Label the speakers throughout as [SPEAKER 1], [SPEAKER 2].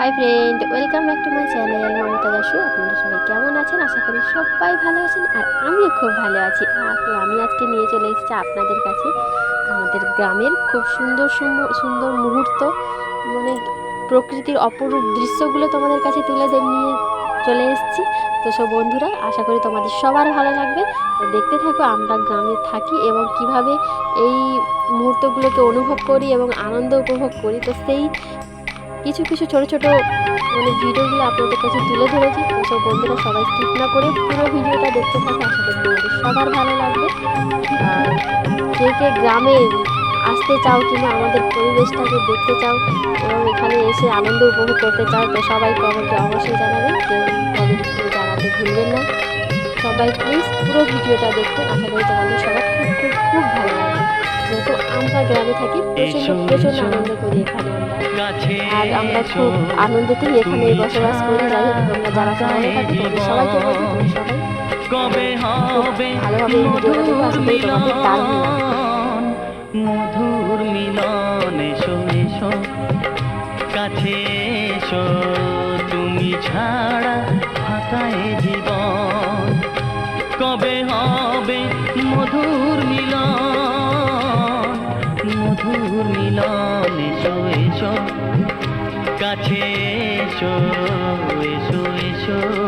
[SPEAKER 1] Hi friend welcome back to my channel Mamata Dasu আপনারা সবাই কেমন আছেন? আশা করি সবাই ভালো আছেন, আর আমিও খুব ভালো আছি। আর তো আমি আজকে নিয়ে চলে এসেছি আপনাদের কাছে, আমাদের গ্রামের খুব সুন্দর সুন্দর মুহূর্ত মানে প্রকৃতির অপরূপ দৃশ্যগুলো তোমাদের কাছে তুলে নিয়ে চলে এসেছি। তো সব বন্ধুরা, আশা করি তোমাদের সবার ভালো লাগবে। দেখতে থাকো, আমরা গ্রামে থাকি এবং কীভাবে এই মুহূর্তগুলোকে অনুভব করি এবং আনন্দ উপভোগ করি। তো সেই কিছু কিছু ছোট ছোট মানে ভিডিওগুলো আপনাদের কাছে তুলে ধরেছি। সব বন্ধুরা সবাই স্কিপ না করে পুরো ভিডিওটা দেখতে থাকে, আশা করি তোমাদের সবার ভালো লাগবে। কে কে গ্রামে আসতে চাও কিংবা আমাদের পরিবেশটাকে দেখতে চাও এবং এখানে এসে আনন্দ উপভোগ করতে চাও, তো সবাই কমেন্টে অবশ্যই জানাবেন কেউ কমেন্ট জানাতে ভুলবেন না। সবাই প্লিজ পুরো ভিডিওটা দেখতে। আশা করি তোমাদের সবার খুব খুব খুব ভালো লাগবে। গ্রামে থাকি আনন্দ করি এখানে আমরা। আর আমরা খুব আনন্দতেই এখানে বসবাস করি যাই হোক তোমরা যারা শহরে থাকো তোমাদের সবাইকে সবাই
[SPEAKER 2] কবে হবে মধুর মিলন এসো এসো। কাছে এসো তুমি ছাড়া ফাঁকায় জীবন। কবে হবে মধুর মিলন? মধুর মিলন কাছে এসো এসো এসো।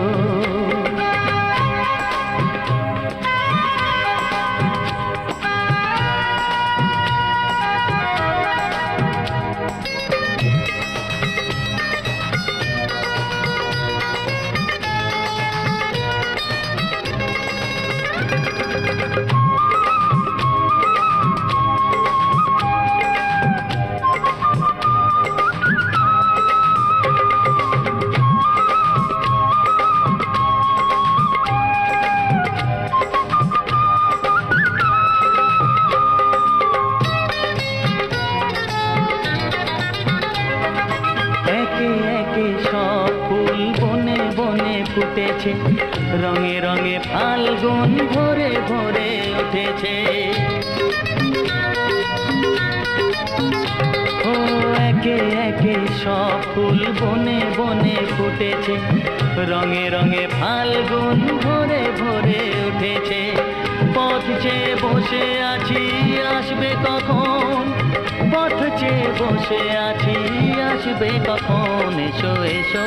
[SPEAKER 2] ফুটেছে, রঙে রঙে ফাল্গুন ভরে ভরে উঠেছে। ও একে একে সব ফুল বনে বনে ফুটেছে, রঙে রঙে ফাল্গুন ভরে ভরে উঠেছে। পথ বসে আছি, আসবে কখন? পথ বসে আছি, আসবে কখন? এসো এসো।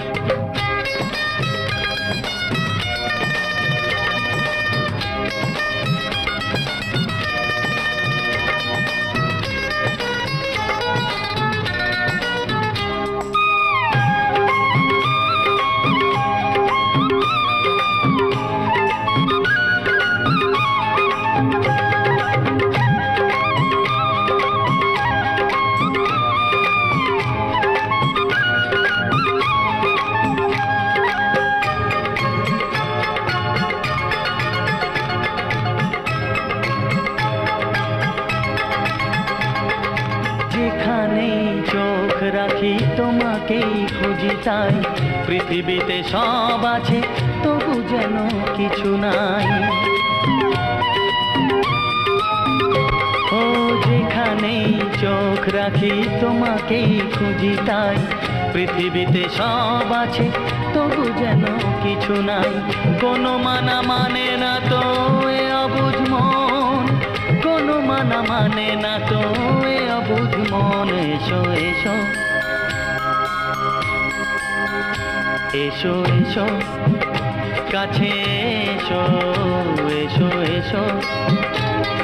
[SPEAKER 2] যেখানেই চোখ রাখি, তোমাকেই খুঁজি তাই পৃথিবীতে সব আছে, তবু যেন কিছু নাই। ও যেখানেই চোখ রাখি, তোমাকেই খুঁজি তাই পৃথিবীতে সব আছে, তবু যেন কিছু নাই। কোনো মানা মানে না তো, এ অবুঝ মানা মানে না তো এ অবুঝ মন, এসো এসো। এসো এসো। কাছে এসো এসো এসো।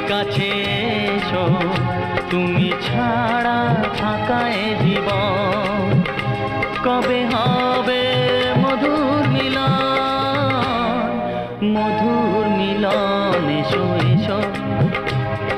[SPEAKER 2] কাছে এসো, তুমি ছাড়া ফাঁকায় জীবন। কবে হবে মধুর মিলন? মধুর মিলন, এসো এসো।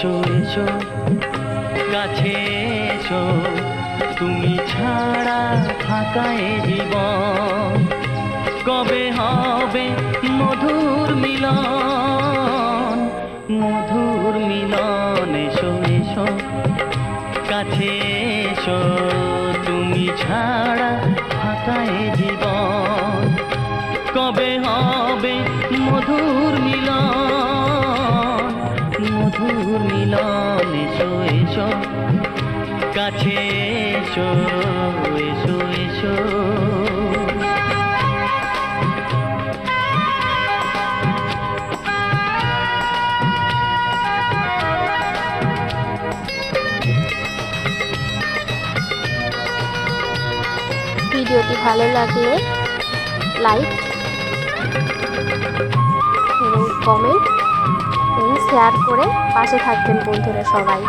[SPEAKER 2] এসো এসো। কাছে এসো। তুমি ছাড়া ফাঁকা এ জীবন। কবে হবে মধুর মিলন? মধুর মিলন, এসো এসো। কাছে এসো। তুমি ছাড়া ফাঁকা এ জীবন। কবে হবে মধুর মিলন? মধুর মিলন এসো কাছে এসো এসো এসো।
[SPEAKER 1] ভিডিওটি ভালো লাগলে লাইক এবং কমেন্ট শেয়ার করে পাশে থাকবেন বন্ধুরা সবাই।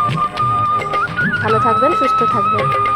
[SPEAKER 1] ভালো থাকবেন সুস্থ থাকবেন।